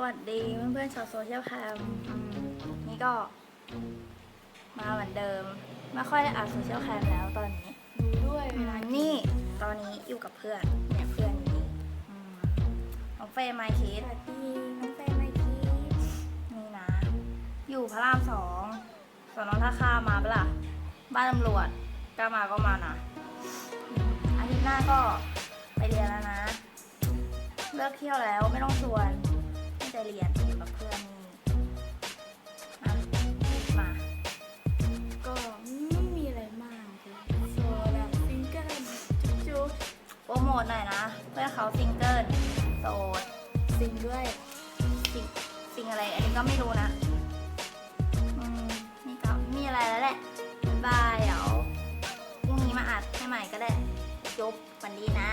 สวัสดีเพื่อนๆชาวโซเชียลแคมอืมนี่ก็ มาเหมือนเดิม ไม่ค่อยได้อ่านโซเชียลแคมแล้วตอนนี้ดูด้วยอืเวมลานี่ตอนนี้อยู่กับเพื่อนเนี่ยเพื่อนอยู่นี่อืมน้องเฟย์ไมค์คิดสวัสดีน้องเฟย์ไมค์คีนี่นะ อยู่พระรามสองสอนอท่าข้ามมาปะล่ะบ้านตำรวจกล้ามาก็มานะอืมอาทิตย์หน้าก็ไปเรียนแล้วนะ เลิกเที่ยวแล้วไม่ต้องชวน ตั้งใจเรียนกับเพื่อนนี่มาก็ไม่มีอะไรมากเลยโซดาซิงเกิลจุ๊บโปรโมทหน่อยนะ เพื่อนเขาซิงเกิลโสดซิงด้วยซิงซิงอะไร อันนี้ก็ไม่รู้นะอืมนี่ก็มีอะไรแล้วแหละบายบายเดี๋ยวพรุ่งนี้มาอัดให้ใหม่ก็ได้จบวันดีนะ